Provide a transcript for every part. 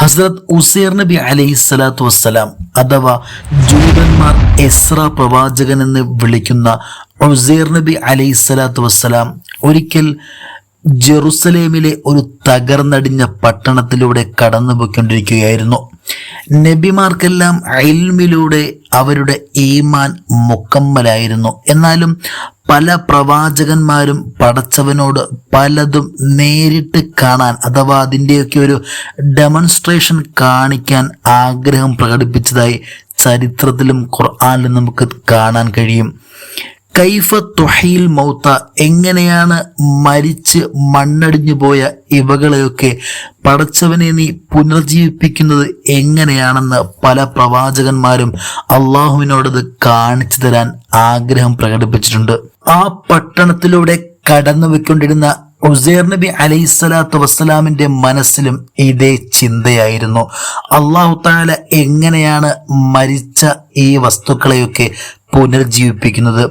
ഹസ്രത് ഉസൈർ നബി അലൈഹി സ്വലാത്തു വസ്സലാം അഥവാ ജൂതന്മാർ എസ്ര പ്രവാചകൻ എന്ന് വിളിക്കുന്ന ഉസൈർ നബി അലൈഹി സ്വലാത്തു വസ്സലാം ഒരിക്കൽ ജെറുസലേമിലെ ഒരു തകർന്നടിഞ്ഞ പട്ടണത്തിലൂടെ കടന്നുപോയിക്കൊണ്ടിരിക്കുകയായിരുന്നു. നബിമാർക്കെല്ലാം അയൽമിലൂടെ അവരുടെ ഈമാൻ മുക്കമ്മലായിരുന്നു. എന്നാലും പല പ്രവാചകന്മാരും പടച്ചവനോട് പലതും നേരിട്ട് കാണാൻ അഥവാ അതിന്റെയൊക്കെ ഒരു ഡെമോൺസ്ട്രേഷൻ കാണിക്കാൻ ആഗ്രഹം പ്രകടിപ്പിച്ചതായി ചരിത്രത്തിലും ഖുർആാനിലും നമുക്ക് കാണാൻ കഴിയും. കൈഫ തൊഹയിൽ മൗത്ത എങ്ങനെയാണ് മരിച്ച് മണ്ണടിഞ്ഞു പോയ ഇവകളെയൊക്കെ പടച്ചവനെ നീ പുനർജീവിപ്പിക്കുന്നത് എങ്ങനെയാണെന്ന് പല പ്രവാചകന്മാരും അള്ളാഹുവിനോടത് കാണിച്ചു തരാൻ ആഗ്രഹം പ്രകടിപ്പിച്ചിട്ടുണ്ട്. ആ പട്ടണത്തിലൂടെ കടന്നു വെക്കൊണ്ടിരുന്ന ഉസൈർ നബി അലൈഹി സ്വലാത്തു വസ്സലാമിന്റെ മനസ്സിലും ഇതേ ചിന്തയായിരുന്നു. അള്ളാഹു താല എങ്ങനെയാണ് മരിച്ച ഈ വസ്തുക്കളെയൊക്കെ പുനർജീവിപ്പിക്കുന്നത്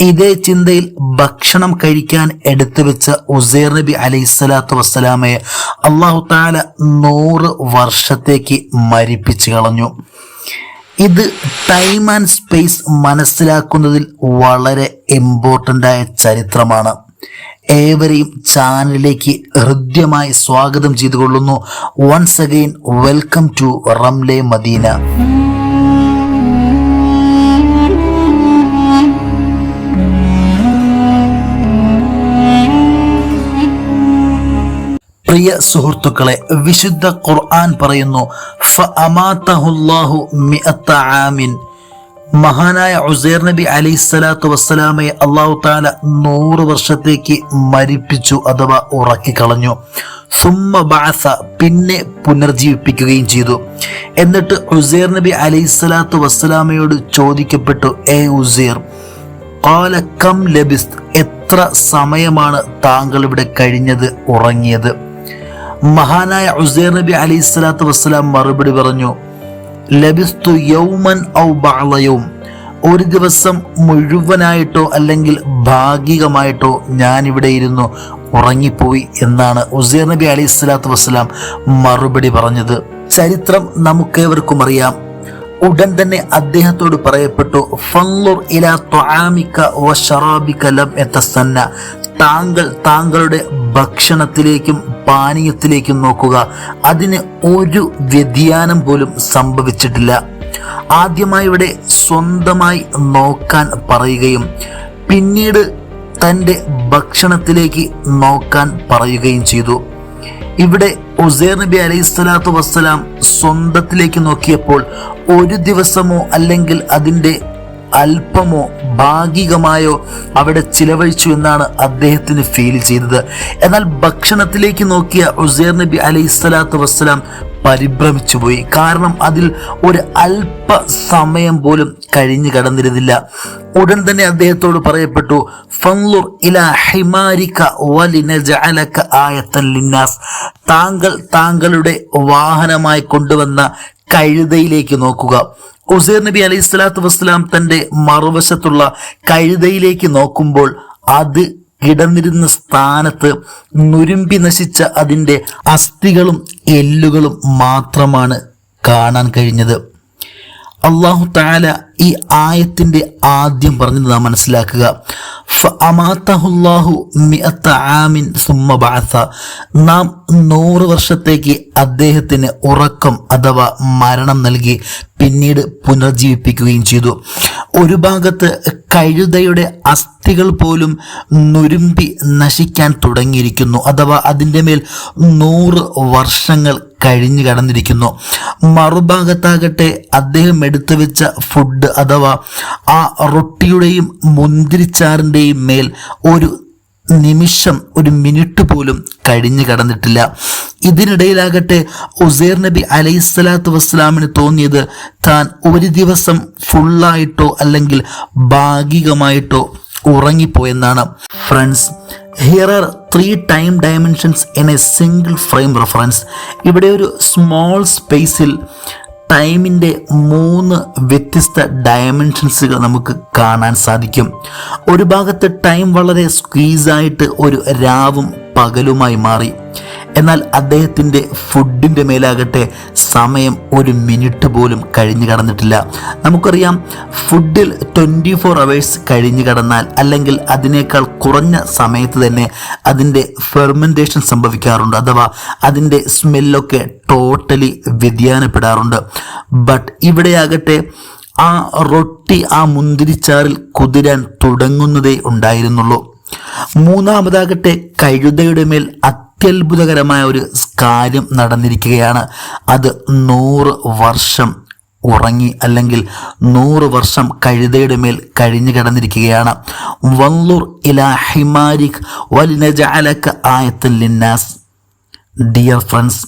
ഇതേ ചിന്തയിൽ ഭക്ഷണം കഴിക്കാൻ എടുത്തു വെച്ച ഉസൈർ നബി അലൈഹിസ്സലാത്തു വസ്സലാമയെ അള്ളാഹു താല നൂറ് വർഷത്തേക്ക് മരിപ്പിച്ചു കളഞ്ഞു. ഇത് ടൈം ആൻഡ് സ്പേസ് മനസ്സിലാക്കുന്നതിൽ വളരെ ഇമ്പോർട്ടന്റ് ആയ ചരിത്രമാണ്. ഏവരെയും ചാനലിലേക്ക് ഹൃദ്യമായി സ്വാഗതം ചെയ്തുകൊള്ളുന്നു. Once again welcome to Ramle Medina പ്രിയ സുഹൃത്തുക്കളെ വിശുദ്ധ ഖുർആൻ പറയുന്നു മഹാനായ ഉസൈർ നബി അലൈഹി സ്വലാത്തു വസ്സലാമയെ അള്ളാഹു താല നൂറ് വർഷത്തേക്ക് മരിപ്പിച്ചു അഥവാ ഉറക്കിക്കളഞ്ഞു. സുമ്മ ബാസ പിന്നെ പുനർജീവിപ്പിക്കുകയും ചെയ്തു. എന്നിട്ട് ഉസൈർ നബി അലൈഹി സ്വലാത്തു വസ്സലാമയോട് ചോദിക്കപ്പെട്ടു ഏ ഉസൈർ കാല കം എത്ര സമയമാണ് താങ്കൾ ഇവിടെ കഴിഞ്ഞത് ഉറങ്ങിയത്? മഹാനായ ഉസൈർ നബി അലി സ്വലാത്തു വസ്സലാം മറുപടി പറഞ്ഞു ലബിസ്തു യൗമൻ ഔ ബാളയവും ഒരു ദിവസം മുഴുവനായിട്ടോ അല്ലെങ്കിൽ ഭാഗികമായിട്ടോ ഞാൻ ഇവിടെ ഇരുന്നു ഉറങ്ങിപ്പോയി എന്നാണ് ഉസൈർ നബി അലി സ്വലാത്തു വസ്സലാം മറുപടി പറഞ്ഞത്. ചരിത്രം നമുക്കേവർക്കും അറിയാം. ഉടൻ തന്നെ അദ്ദേഹത്തോട് പറയപ്പെട്ടു ഫൻലുർ ഇലാ ത്വആമിക വ ശറാബിക ലം യതസന്ന താങ്കൾ താങ്കളുടെ ഭക്ഷണത്തിലേക്കും പാനീയത്തിലേക്കും നോക്കുക. അതിന് ഒരു വ്യതിയാനം പോലും സംഭവിച്ചിട്ടില്ല. ആദ്യമായി ഇവിടെ സ്വന്തമായി നോക്കാൻ പറയുകയും പിന്നീട് തന്റെ ഭക്ഷണത്തിലേക്ക് നോക്കാൻ പറയുകയും ചെയ്തു. ഇവിടെ ഉസൈർ നബി അലൈഹി സ്വലാത്തു വസ്സലാം സ്വന്തത്തിലേക്ക് നോക്കിയപ്പോൾ ഒരു ദിവസമോ അല്ലെങ്കിൽ അതിന്റെ അല്പമോ ഭാഗികമായോ അവിടെ ചിലവഴിച്ചു എന്നാണ് അദ്ദേഹത്തിന് ഫീൽ ചെയ്തത്. എന്നാൽ ഭക്ഷണത്തിലേക്ക് നോക്കിയ ഉസൈർ നബി അലൈഹി സ്വലാത്തു വസ്സലാം പരിഭ്രമിച്ചു പോയി. കാരണം അതിൽ ഒരു അല്പ സമയം പോലും കഴിഞ്ഞു കടന്നിരുന്നില്ല. ഉടൻ തന്നെ അദ്ദേഹത്തോട് പറയപ്പെട്ടു ഫൻലുർ ഇലാ ഹിമാരിക വലിനജഅലക ആയത്തൻ ലിന്നാസ്. താങ്കൾ താങ്കളുടെ വാഹനമായി കൊണ്ടുവന്ന കഴുതയിലേക്ക് നോക്കുക. ഉസൈർ നബി അലൈഹി സ്വലാത്തു വസ്സലാം തന്റെ മറുവശത്തുള്ള കഴുതയിലേക്ക് നോക്കുമ്പോൾ അത് കിടന്നിരുന്ന സ്ഥാനത്ത് നുരുമ്പി നശിച്ച അതിന്റെ അസ്ഥികളും എല്ലുകളും മാത്രമാണ് കാണാൻ കഴിഞ്ഞത്. അള്ളാഹു താല ഈ ആയത്തിന്റെ ആദ്യം പറഞ്ഞത് നാം മനസ്സിലാക്കുക. നാം നൂറ് വർഷത്തേക്ക് അദ്ദേഹത്തിന് ഉറക്കം അഥവാ മരണം നൽകി പിന്നീട് പുനർജീവിപ്പിക്കുകയും ചെയ്തു. ഒരു ഭാഗത്ത് കഴുതയുടെ അസ്ഥികൾ പോലും നുരുമ്പി നശിക്കാൻ തുടങ്ങിയിരിക്കുന്നു. അഥവാ അതിന്റെ മേൽ നൂറ് വർഷങ്ങൾ കഴിഞ്ഞു കടന്നിരിക്കുന്നു. മറുഭാഗത്താകട്ടെ അദ്ദേഹം എടുത്തു വെച്ച ഫുഡ് അഥവാ ആ റൊട്ടിയുടെയും മുന്തിരിച്ചാറിന്റെയും മേൽ ഒരു നിമിഷം ഒരു മിനിറ്റ് പോലും കഴിഞ്ഞു കടന്നിട്ടില്ല. ഇതിനിടയിലാകട്ടെ ഉസൈർ നബി അലൈഹിസ്സലാത്തു വസ്സലാമിന് തോന്നിയത് താൻ ഒരു ദിവസം ഫുള്ളായിട്ടോ അല്ലെങ്കിൽ ഭാഗികമായിട്ടോ ഉറങ്ങിപ്പോയെന്നാണ്. Friends here are three time dimensions in a single frame reference ഇവിടെ ഒരു സ്മോൾ സ്പേസിൽ ടൈമിന്റെ മൂന്ന് വ്യത്യസ്ത ഡയമെൻഷൻസുകൾ നമുക്ക് കാണാൻ സാധിക്കും. ഒരു ഭാഗത്ത് ടൈം വളരെ സ്ക്വീസായിട്ട് ഒരു രാവും പകലുമായി മാറി. എന്നാൽ അദ്ദേഹത്തിന്റെ ഫുഡിന്റെ മേലാകട്ടെ സമയം ഒരു മിനിറ്റ് പോലും കഴിഞ്ഞു കടന്നിട്ടില്ല. നമുക്കറിയാം ഫുഡിൽ ട്വന്റി ഫോർ അവേഴ്സ് കഴിഞ്ഞു കടന്നാൽ അല്ലെങ്കിൽ അതിനേക്കാൾ കുറഞ്ഞ സമയത്ത് തന്നെ അതിന്റെ ഫെർമെന്റേഷൻ സംഭവിക്കാറുണ്ട് അഥവാ അതിന്റെ സ്മെല്ലൊക്കെ ടോട്ടലി വ്യതിയാനപ്പെടാറുണ്ട്. ബട്ട് ഇവിടെയാകട്ടെ ആ റൊട്ടി ആ മുന്തിരിച്ചാറിൽ കുതിരാൻ തുടങ്ങുന്നതേ ഉണ്ടായിരുന്നുള്ളൂ. മൂന്നാമതാകട്ടെ കഴുതയുടെ മേൽ അത്യത്ഭുതകരമായ ഒരു കാര്യം നടന്നിരിക്കുകയാണ്. അത് നൂറ് വർഷം ഉറങ്ങി അല്ലെങ്കിൽ നൂറ് വർഷം കഴുതയുടെ മേൽ കഴിഞ്ഞു കിടന്നിരിക്കുകയാണ്. വല്ലൂർ ഇല ഹിമാരിഖ് വലിനജാലക്ക് ആയത്തിൽ ലിന്നാസ്. Dear friends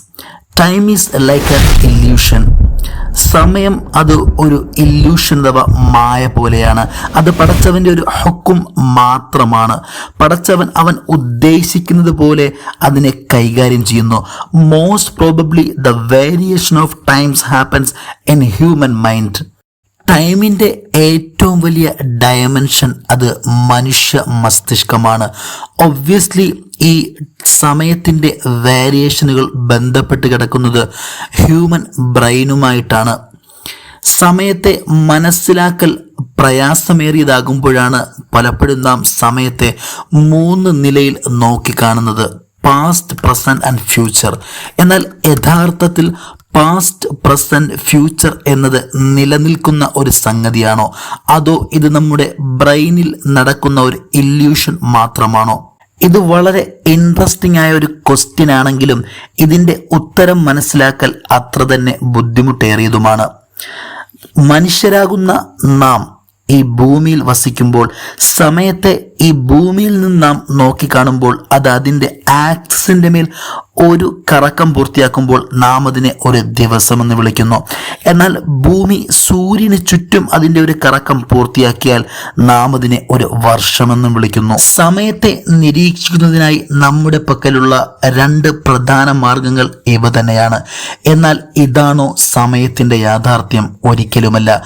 time is like an illusion സമയം അത് ഒരു ഇല്യൂഷൻ അഥവാ മായ പോലെയാണ്. അത് പടച്ചവന്റെ ഒരു ഹുക്കും മാത്രമാണ്. പടച്ചവൻ അവൻ ഉദ്ദേശിക്കുന്നത് പോലെ അതിനെ കൈകാര്യം ചെയ്യുന്നു. Most probably the variation of times happens in human mind ടൈമിന്റെ ഏറ്റവും വലിയ ഡയമെൻഷൻ അത് മനുഷ്യ മസ്തിഷ്കമാണ്. ഒബ്വിയസ്ലി ഈ സമയത്തിന്റെ വേരിയേഷനുകൾ ബന്ധപ്പെട്ട് കിടക്കുന്നത് ഹ്യൂമൻ ബ്രെയിനുമായിട്ടാണ് സമയത്തെ മനസ്സിലാക്കൽ പ്രയാസമേറിയതാകുമ്പോഴാണ് പലപ്പോഴും നാം സമയത്തെ മൂന്ന് നിലയിൽ നോക്കിക്കാണുന്നത് പാസ്റ്റ് പ്രസന്റ് ആൻഡ് ഫ്യൂച്ചർ എന്നാൽ യഥാർത്ഥത്തിൽ പാസ്റ്റ് പ്രസന്റ് ഫ്യൂച്ചർ എന്നത് നിലനിൽക്കുന്ന ഒരു സംഗതിയാണോ? അതോ ഇത് നമ്മുടെ ബ്രെയിനിൽ നടക്കുന്ന ഒരു ഇല്യൂഷൻ മാത്രമാണോ? ഇത് വളരെ ഇൻട്രസ്റ്റിംഗ് ആയ ഒരു ക്വസ്റ്റ്യൻ ആണെങ്കിലും ഇതിന്റെ ഉത്തരം മനസ്സിലാക്കൽ അത്ര തന്നെ ബുദ്ധിമുട്ടേറിയതുമാണ്. മനുഷ്യരാകുന്ന നാം ഈ ഭൂമിയിൽ വസിക്കുമ്പോൾ സമയത്തെ ഈ ഭൂമിയിൽ നിന്ന് നാം നോക്കിക്കാണുമ്പോൾ അത് അതിന്റെ ആക്സിന്റെ മേൽ ഒരു കറക്കം പൂർത്തിയാക്കുമ്പോൾ നാം അതിനെ ഒരു ദിവസം എന്ന് വിളിക്കുന്നു. എന്നാൽ ഭൂമി സൂര്യന് ചുറ്റും അതിന്റെ ഒരു കറക്കം പൂർത്തിയാക്കിയാൽ നാം അതിനെ ഒരു വർഷമെന്നും വിളിക്കുന്നു. സമയത്തെ നിരീക്ഷിക്കുന്നതിനായി നമ്മുടെ പക്കലുള്ള രണ്ട് പ്രധാന മാർഗങ്ങൾ ഇവ തന്നെയാണ്. എന്നാൽ ഇതാണോ സമയത്തിന്റെ യാഥാർത്ഥ്യം? ഒരിക്കലുമല്ല.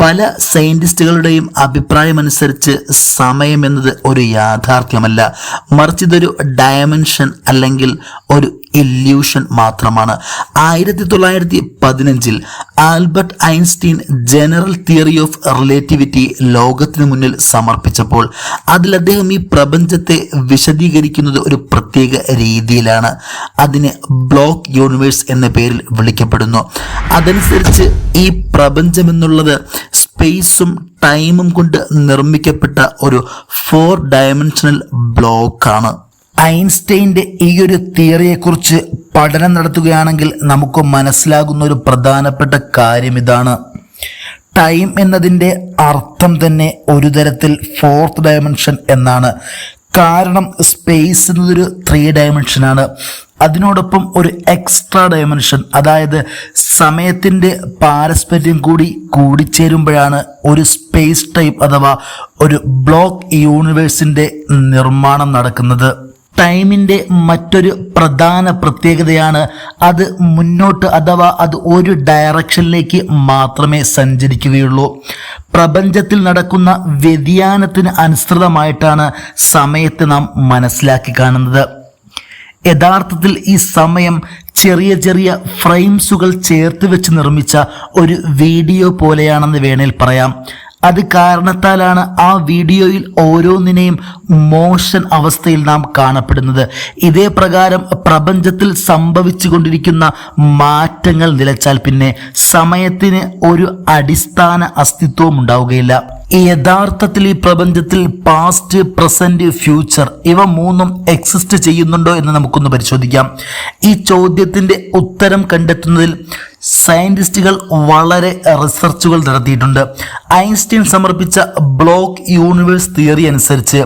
പല സയന്റിസ്റ്റുകളുടെയും അഭിപ്രായമനുസരിച്ച് സമയം എന്നത് ഒരു യാഥാർത്ഥ്യമല്ല. മറിച്ച് ഇതൊരു ഡയമെൻഷൻ അല്ലെങ്കിൽ ഒരു ഇല്യൂഷൻ മാത്രമാണ്. ആയിരത്തി തൊള്ളായിരത്തി പതിനഞ്ചിൽ Albert Einstein general theory of relativity ലോകത്തിന് മുന്നിൽ സമർപ്പിച്ചപ്പോൾ അതിൽ അദ്ദേഹം ഈ പ്രപഞ്ചത്തെ വിശദീകരിക്കുന്നത് ഒരു പ്രത്യേക രീതിയിലാണ്. അതിന് ബ്ലോക്ക് യൂണിവേഴ്സ് എന്ന പേരിൽ വിളിക്കപ്പെടുന്നു. അതനുസരിച്ച് ഈ പ്രപഞ്ചമെന്നുള്ളത് സ്പേസും ടൈമും കൊണ്ട് നിർമ്മിക്കപ്പെട്ട ഒരു ഫോർ ഡയമെൻഷനൽ ബ്ലോക്കാണ്. ഐൻസ്റ്റൈന്റെ ഈ ഒരു തിയറിയെക്കുറിച്ച് പഠനം നടത്തുകയാണെങ്കിൽ നമുക്ക് മനസ്സിലാകുന്ന ഒരു പ്രധാനപ്പെട്ട കാര്യം ഇതാണ്. ടൈം എന്നതിന്റെ അർത്ഥം തന്നെ ഒരു തരത്തിൽ ഫോർത്ത് ഡയമെൻഷൻ എന്നാണ്. കാരണം സ്പേസ് എന്നതൊരു ത്രീ ഡയമെൻഷനാണ് അതിനോടൊപ്പം ഒരു എക്സ്ട്രാ ഡയമെൻഷൻ അതായത് സമയത്തിന്റെ പാരസ്പര്യം കൂടി കൂടിച്ചേരുമ്പോഴാണ് ഒരു സ്പേസ് ടൈപ്പ് അഥവാ ഒരു ബ്ലോക്ക് യൂണിവേഴ്സിന്റെ നിർമ്മാണം നടക്കുന്നത്. ടൈമിന്റെ മറ്റൊരു പ്രധാന പ്രത്യേകതയാണ് അത് മുന്നോട്ട് അഥവാ അത് ഒരു ഡയറക്ഷനിലേക്ക് മാത്രമേ സഞ്ചരിക്കുകയുള്ളൂ. പ്രപഞ്ചത്തിൽ നടക്കുന്ന വ്യതിയാനത്തിന് അനുസൃതമായിട്ടാണ് സമയത്തെ നാം മനസ്സിലാക്കി കാണുന്നത്. യഥാർത്ഥത്തിൽ ഈ സമയം ചെറിയ ചെറിയ ഫ്രെയിംസുകൾ ചേർത്ത് വെച്ച് നിർമ്മിച്ച ഒരു വീഡിയോ പോലെയാണെന്ന് വേണേൽ പറയാം. അത് കാരണത്താലാണ് ആ വീഡിയോയിൽ ഓരോന്നിനെയും മോശൻ അവസ്ഥയിൽ നാം കാണപ്പെടുന്നത്. ഇതേ പ്രകാരം പ്രപഞ്ചത്തിൽ സംഭവിച്ചു കൊണ്ടിരിക്കുന്ന മാറ്റങ്ങൾ നിലച്ചാൽ പിന്നെ സമയത്തിന് ഒരു അടിസ്ഥാന അസ്തിത്വം ഉണ്ടാവുകയില്ല. യഥാർത്ഥത്തിൽ ഈ പ്രപഞ്ചത്തിൽ പാസ്റ്റ് പ്രസന്റ് ഫ്യൂച്ചർ ഇവ മൂന്നും എക്സിസ്റ്റ് ചെയ്യുന്നുണ്ടോ എന്ന് നമുക്കൊന്ന് പരിശോധിക്കാം. ഈ ചോദ്യത്തിന്റെ ഉത്തരം കണ്ടെത്തുന്നതിൽ സയന്റിസ്റ്റുകൾ വളരെ റിസർച്ചുകൾ നടത്തിയിട്ടുണ്ട്. ഐൻസ്റ്റീൻ സമർപ്പിച്ച ബ്ലോക്ക് യൂണിവേഴ്സ് തിയറി അനുസരിച്ച്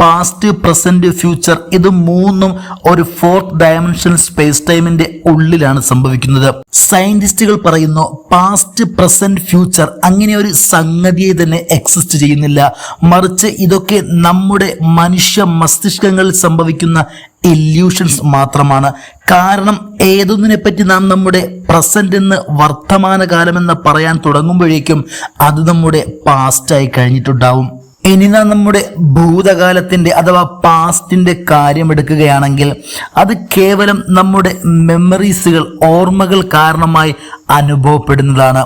പാസ്റ്റ് പ്രസന്റ് ഫ്യൂച്ചർ ഇത് മൂന്നും ഒരു ഫോർത്ത് ഡയമെൻഷണൽ സ്പേസ് ടൈമിന്റെ ഉള്ളിലാണ് സംഭവിക്കുന്നത്. സയന്റിസ്റ്റുകൾ പറയുന്നു പാസ്റ്റ് പ്രസന്റ് ഫ്യൂച്ചർ അങ്ങനെ ഒരു സംഗതിയെ തന്നെ എക്സിസ്റ്റ് ചെയ്യുന്നില്ല. മറിച്ച് ഇതൊക്കെ നമ്മുടെ മനുഷ്യ മസ്തിഷ്കങ്ങളിൽ സംഭവിക്കുന്ന ഇല്യൂഷൻസ് മാത്രമാണ്. കാരണം ഏതൊന്നിനെ പറ്റി നാം നമ്മുടെ പ്രസന്റ് എന്ന് വർത്തമാനകാലമെന്ന് പറയാൻ തുടങ്ങുമ്പോഴേക്കും അത് നമ്മുടെ പാസ്റ്റായി കഴിഞ്ഞിട്ടുണ്ടാവും. ഇനി നാം നമ്മുടെ ഭൂതകാലത്തിന്റെ അഥവാ കാര്യം എടുക്കുകയാണെങ്കിൽ അത് കേവലം നമ്മുടെ മെമ്മറീസുകൾ ഓർമ്മകൾ കാരണമായി അനുഭവപ്പെടുന്നതാണ്.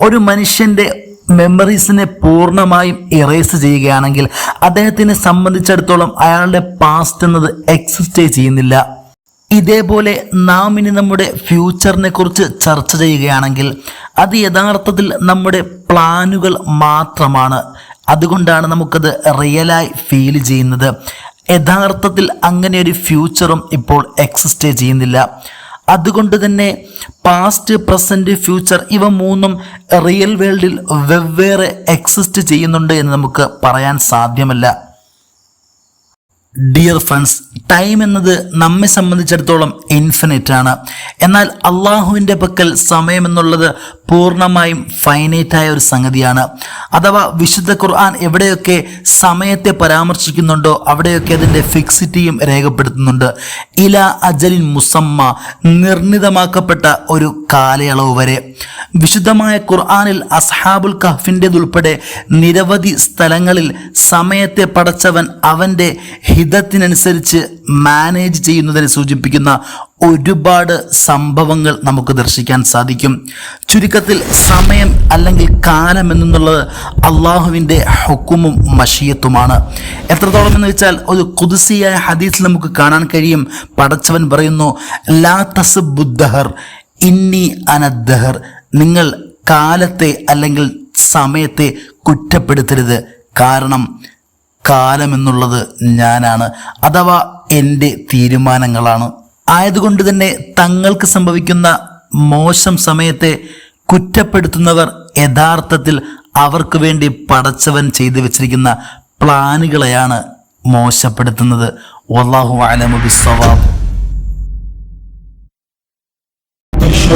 ഒരു മനുഷ്യന്റെ മെമ്മറീസിനെ പൂർണമായും ഇറേസ് ചെയ്യുകയാണെങ്കിൽ അദ്ദേഹത്തിനെ സംബന്ധിച്ചിടത്തോളം അയാളുടെ പാസ്റ്റ് എന്നത് എക്സിസ്റ്റ് ചെയ്യുന്നില്ല. ഇതേപോലെ നാം ഇനി നമ്മുടെ ഫ്യൂച്ചറിനെ കുറിച്ച് ചർച്ച ചെയ്യുകയാണെങ്കിൽ അത് യഥാർത്ഥത്തിൽ നമ്മുടെ പ്ലാനുകൾ മാത്രമാണ്. അതുകൊണ്ടാണ് നമുക്കത് റിയലായി ഫീൽ ചെയ്യുന്നത്. യഥാർത്ഥത്തിൽ അങ്ങനെ ഒരു ഫ്യൂച്ചറും ഇപ്പോൾ എക്സിസ്റ്റ് ചെയ്യുന്നില്ല. അതുകൊണ്ട് തന്നെ പാസ്റ്റ് പ്രസന്റ് ഫ്യൂച്ചർ ഇവ മൂന്നും റിയൽ വേൾഡിൽ വെവ്വേറെ എക്സിസ്റ്റ് ചെയ്യുന്നുണ്ട് എന്ന് നമുക്ക് പറയാൻ സാധ്യമല്ല. ഡിയർ ഫ്രണ്ട്സ് ടൈം എന്നത് നമ്മെ സംബന്ധിച്ചിടത്തോളം ഇൻഫിനിറ്റ് ആണ്. എന്നാൽ അള്ളാഹുവിന്റെ പക്കൽ സമയം എന്നുള്ളത് പൂർണമായും ഫൈനൈറ്റായ ഒരു സംഗതിയാണ്. അഥവാ വിശുദ്ധ ഖുർആൻ എവിടെയൊക്കെ സമയത്തെ പരാമർശിക്കുന്നുണ്ടോ അവിടെയൊക്കെ അതിന്റെ ഫിക്സിറ്റിയും രേഖപ്പെടുത്തുന്നുണ്ട്. ഇല അജലിൻ മുസമ്മ നിർണിതമാക്കപ്പെട്ട ഒരു കാലയളവ് വരെ. വിശുദ്ധമായ ഖുർആനിൽ അസ്ഹാബുൽ കഹ്ഫിന്റെതുൾപ്പെടെ നിരവധി സ്ഥലങ്ങളിൽ സമയത്തെ പടച്ചവൻ അവന്റെ ഹിതത്തിനനുസരിച്ച് മാനേജ് ചെയ്യുന്നതിനെ സൂചിപ്പിക്കുന്ന ഒരുപാട് സംഭവങ്ങൾ നമുക്ക് ദർശിക്കാൻ സാധിക്കും. ചുരുക്കത്തിൽ സമയം അല്ലെങ്കിൽ കാലം എന്നുള്ളത് അള്ളാഹുവിന്റെ ഹുക്കുമും മഷിയത്തുമാണ്. എത്രത്തോളം എന്ന് വെച്ചാൽ ഒരു കുതിസിയായ ഹദീസിൽ നമുക്ക് കാണാൻ കഴിയും. പടച്ചവൻ പറയുന്നു ലാ തസ്ബുദ്ദഹർ ഇന്നി അനദ്ദഹർ നിങ്ങൾ കാലത്തെ അല്ലെങ്കിൽ സമയത്തെ കുറ്റപ്പെടുത്തരുത്. കാരണം കാലമെന്നുള്ളത് ഞാനാണ് അഥവാ എന്റെ തീരുമാനങ്ങളാണ്. ആയതുകൊണ്ട് തന്നെ തങ്ങൾക്ക് സംഭവിക്കുന്ന മോശം സമയത്തെ കുറ്റപ്പെടുത്തുന്നവർ യഥാർത്ഥത്തിൽ അവർക്ക് വേണ്ടി പടച്ചവൻ ചെയ്തു വെച്ചിരിക്കുന്ന പ്ലാനുകളെയാണ് മോശപ്പെടുത്തുന്നത്. വല്ലാഹു അലമുബിസ്വാബ്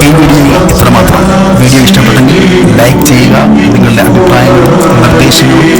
ഈ വീഡിയോ ഇത്രമാത്രം. വീഡിയോ ഇഷ്ടപ്പെട്ടെങ്കിൽ ലൈക്ക് ചെയ്യുക നിങ്ങളുടെ അഭിപ്രായങ്ങളും നിർദ്ദേശങ്ങളും